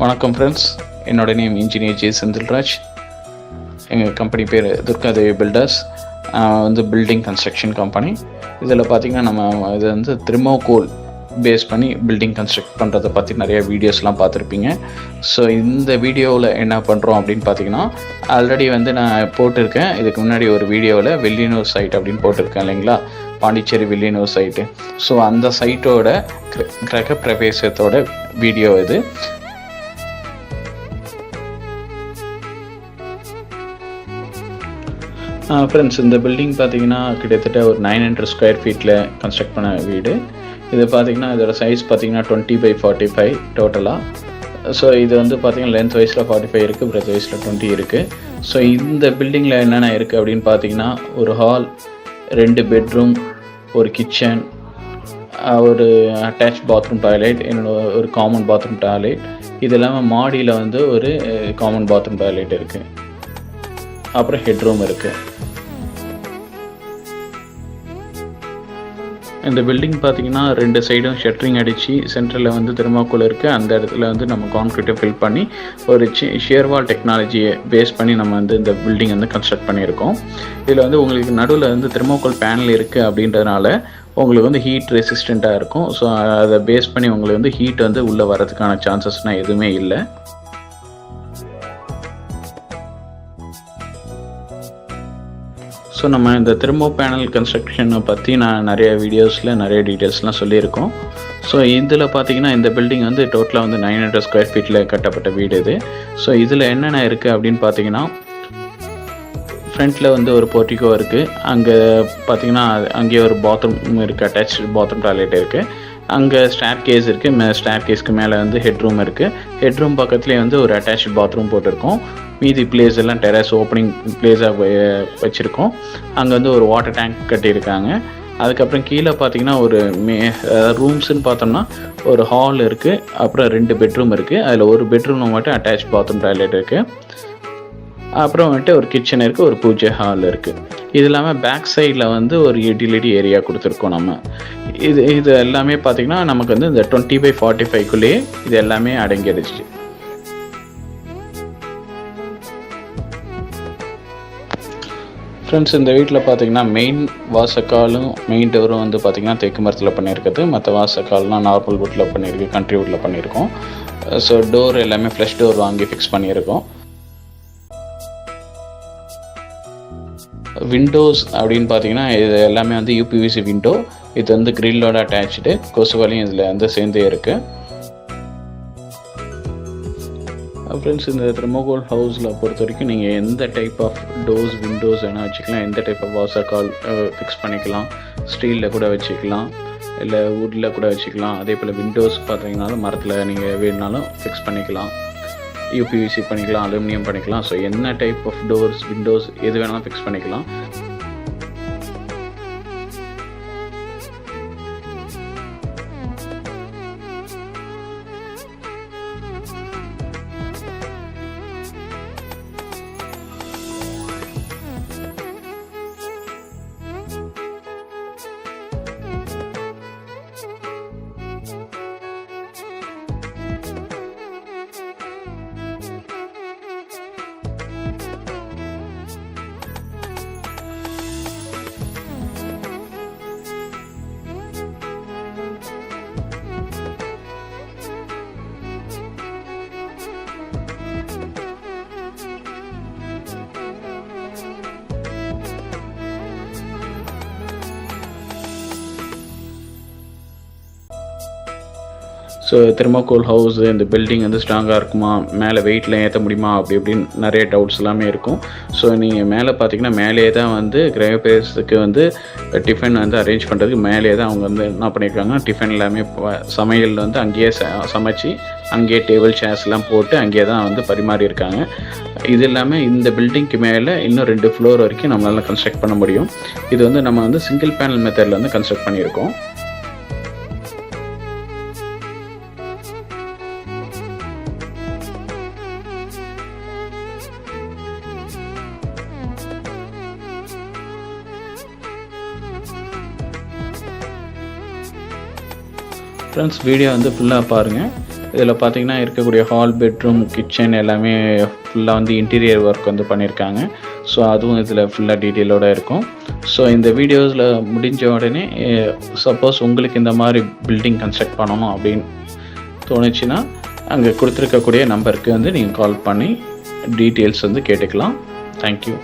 வணக்கம் ஃப்ரெண்ட்ஸ் என்னோட name engineer J Senthilraj எங்கள் கம்பெனி பேர் துர்காதேவி பில்டர்ஸ் வந்து பில்டிங் கன்ஸ்ட்ரக்ஷன் கம்பெனி இதில் பார்த்திங்கன்னா நம்ம இது வந்து திருமோகோல் பேஸ் பண்ணி பில்டிங் கன்ஸ்ட்ரக்ட் பண்ணுறதை பற்றி நிறைய வீடியோஸ்லாம் பார்த்துருப்பீங்க ஸோ இந்த வீடியோவில் என்ன பண்ணுறோம் அப்படின்னு பார்த்தீங்கன்னா ஆல்ரெடி வந்து நான் போட்டிருக்கேன். இதுக்கு முன்னாடி ஒரு வீடியோவில் வெள்ளினூர் சைட் அப்படின்னு போட்டிருக்கேன் இல்லைங்களா? பாண்டிச்சேரி வெள்ளினூர் சைட்டு ஸோ அந்த சைட்டோட கிரக பிரவேசத்தோட வீடியோ இது. ஃப்ரெண்ட்ஸ் இந்த பில்டிங் பார்த்தீங்கன்னா கிட்டத்தட்ட ஒரு நைன் ஹண்ட்ரட் ஸ்கொயர் ஃபீட்டில் கன்ஸ்ட்ரக்ட் பண்ண வீடு. இது பார்த்தீங்கன்னா இதோட சைஸ் பார்த்தீங்கன்னா டுவெண்ட்டி பை ஃபார்ட்டி ஃபைவ் டோட்டலாக ஸோ இது வந்து பார்த்தீங்கன்னா லென்த் வைஸில் ஃபார்ட்டி ஃபைவ் இருக்குது பிரெத் வைஸில் டுவெண்ட்டி இருக்குது ஸோ இந்த பில்டிங்கில் என்னென்ன இருக்குது அப்படின்னு பார்த்தீங்கன்னா ஒரு ஹால் ரெண்டு பெட்ரூம் ஒரு கிச்சன் ஒரு அட்டாச் பாத்ரூம் டாய்லெட் என்னோட ஒரு காமன் பாத்ரூம் டாய்லெட் இது இல்லாமல் மாடியில் வந்து ஒரு காமன் பாத்ரூம் டாய்லெட் இருக்குது அப்புறம் ஹெட்ரூம் இருக்குது இந்த பில்டிங் பார்த்தீங்கன்னா ரெண்டு சைடும் ஷட்டரிங் அடித்து சென்டரில் வந்து திருமாக்கூல் இருக்குது அந்த இடத்துல வந்து நம்ம கான்க்ரீட்டை ஃபில் பண்ணி ஒரு சி ஷேர்வால் டெக்னாலஜியை பேஸ் பண்ணி நம்ம வந்து இந்த பில்டிங் வந்து கன்ஸ்ட்ரக்ட் பண்ணியிருக்கோம். இதில் வந்து உங்களுக்கு நடுவில் வந்து திருமாக்கோல் பேனல் இருக்குது அப்படின்றதுனால உங்களுக்கு வந்து ஹீட் ரெசிஸ்டண்ட்டாக இருக்கும். ஸோ அதை பேஸ் பண்ணி உங்களுக்கு வந்து ஹீட் வந்து உள்ளே வரதுக்கான சான்சஸ்னால் எதுவுமே இல்லை. ஸோ நம்ம இந்த தெர்மோ பேனல் கன்ஸ்ட்ரக்ஷனை பற்றி நான் நிறைய வீடியோஸில் நிறைய டீட்டெயில்ஸ்லாம் சொல்லியிருக்கோம். ஸோ இதில் பார்த்தீங்கன்னா இந்த பில்டிங் வந்து டோட்டலாக வந்து நைன் ஹண்ட்ரட் ஸ்கொயர் ஃபீட்டில் கட்டப்பட்ட வீடு இது. ஸோ இதில் என்னென்ன இருக்குது அப்படின்னு பார்த்தீங்கன்னா ஃப்ரண்ட்டில் வந்து ஒரு போர்ட்டிகோ இருக்குது அங்கே பார்த்தீங்கன்னா அங்கேயே ஒரு பாத்ரூம் இருக்குது அட்டாச் பாத்ரூம் டாய்லெட் இருக்குது அங்கே ஸ்டாப் கேஸ் இருக்குது மே ஸ்டாப் கேஸ்க்கு மேலே வந்து ஹெட்ரூம் இருக்குது ஹெட்ரூம் பக்கத்துலேயே வந்து ஒரு அட்டாச் பாத்ரூம் போட்டிருக்கோம். மீதி பிளேஸ் எல்லாம் டெரஸ் ஓப்பனிங் பிளேஸாக வச்சுருக்கோம். அங்கே வந்து ஒரு வாட்டர் டேங்க் கட்டியிருக்காங்க. அதுக்கப்புறம் கீழே பார்த்தீங்கன்னா ஒரு மே ரூம்ஸ்னு பார்த்தோம்னா ஒரு ஹால் இருக்குது அப்புறம் ரெண்டு பெட்ரூம் இருக்குது அதில் ஒரு பெட்ரூமில் மட்டும் அட்டாச் பாத்ரூம் டாய்லெட் இருக்குது அப்புறம் வந்துட்டு ஒரு கிச்சன் இருக்குது ஒரு பூஜை ஹால் இருக்குது இது இல்லாமல் பேக் சைடில் வந்து ஒரு யூட்டிலிட்டி ஏரியா கொடுத்துருக்கோம் நம்ம. இது இது எல்லாமே பார்த்திங்கன்னா நமக்கு வந்து இந்த டுவெண்ட்டி பை ஃபார்ட்டி ஃபைவ்க்குள்ளேயே இது எல்லாமே அடங்கிடுச்சு. ஃப்ரெண்ட்ஸ் இந்த வீட்டில் பார்த்தீங்கன்னா மெயின் வாசக்காலும் மெயின் டோரும் வந்து பார்த்திங்கன்னா தேக்கு மரத்தில் பண்ணியிருக்குது மற்ற வாசக்கால்லாம் நார்மல் வுட்டில் பண்ணியிருக்கு கண்ட்ரி வுட்டில் பண்ணியிருக்கோம். ஸோ டோர் எல்லாமே ஃப்ளஷ் டோர் வாங்கி ஃபிக்ஸ் பண்ணியிருக்கோம். விண்டோஸ் அப்படின்னு பார்த்தீங்கன்னா இது எல்லாமே வந்து யூபிவிசி விண்டோ இது வந்து கிரில்லோட அட்டாச்சு கொசுவலையும் இதில் வந்து சேர்ந்தே இருக்குது ஃப்ரெண்ட்ஸ் இந்த த்ரிமோகோல் ஹவுஸில் பொறுத்த வரைக்கும் நீங்கள் எந்த டைப் ஆஃப் டோர்ஸ் விண்டோஸ் வேணால் வச்சுக்கலாம். எந்த டைப் ஆஃப் வாசக்கால் ஃபிக்ஸ் பண்ணிக்கலாம். ஸ்டீலில் கூட வச்சுக்கலாம். இல்லை வுட்டில் கூட வச்சுக்கலாம். அதே போல் விண்டோஸ் பார்த்தீங்கன்னாலும் மரத்தில் நீங்கள் வேணுனாலும் ஃபிக்ஸ் பண்ணிக்கலாம். யூபிவிசி பண்ணிக்கலாம் அலுமினியம் பண்ணிக்கலாம். ஸோ என்ன டைப் ஆஃப் டோர்ஸ் விண்டோஸ் எது வேணாலும் ஃபிக்ஸ் பண்ணிக்கலாம். ஸோ தெர்மோகோல் ஹவுஸ் இந்த பில்டிங் வந்து ஸ்ட்ராங்காக இருக்குமா? மேலே வெயிட்டில் ஏற்ற முடியுமா? அப்படி இப்படின்னு நிறைய டவுட்ஸ் எல்லாமே இருக்கும். ஸோ நீங்கள் மேலே பார்த்தீங்கன்னா மேலேயே தான் வந்து கிரகப்பிரவேசத்துக்கு வந்து டிஃபன் வந்து அரேஞ்ச் பண்ணுறதுக்கு மேலே தான் அவங்க வந்து என்ன பண்ணியிருக்காங்க டிஃபன் எல்லாமே சமையல் வந்து அங்கேயே ச சமைச்சு அங்கேயே டேபிள் சேர்ஸ்லாம் போட்டு அங்கேயே தான் வந்து பரிமாறியிருக்காங்க இது இல்லாமல் இந்த பில்டிங்க்கு மேலே இன்னும் ரெண்டு ஃப்ளோர் வரைக்கும் நம்மளால் கன்ஸ்ட்ரக்ட் பண்ண முடியும். இது வந்து நம்ம வந்து சிங்கிள் பேனல் மெத்தடில் வந்து கன்ஸ்ட்ரக்ட் பண்ணியிருக்கோம். ஃப்ரெண்ட்ஸ் வீடியோ வந்து ஃபுல்லாக பாருங்கள் இதில் பார்த்தீங்கன்னா இருக்கக்கூடிய ஹால் பெட்ரூம் கிச்சன் எல்லாமே ஃபுல்லாக வந்து இன்டீரியர் ஒர்க் வந்து பண்ணியிருக்காங்க ஸோ அதுவும் இதில் ஃபுல்லாக டீட்டெயிலோடு இருக்கும். ஸோ இந்த வீடியோஸில் முடிஞ்ச உடனே சப்போஸ் உங்களுக்கு இந்த மாதிரி பில்டிங் கன்ஸ்ட்ரக்ட் பண்ணணும் அப்படின்னு தோணுச்சுன்னா அங்கே கொடுத்துருக்கக்கூடிய நம்பருக்கு வந்து நீங்கள் கால் பண்ணி டீட்டெயில்ஸ் வந்து கேட்டுக்கலாம். Thank you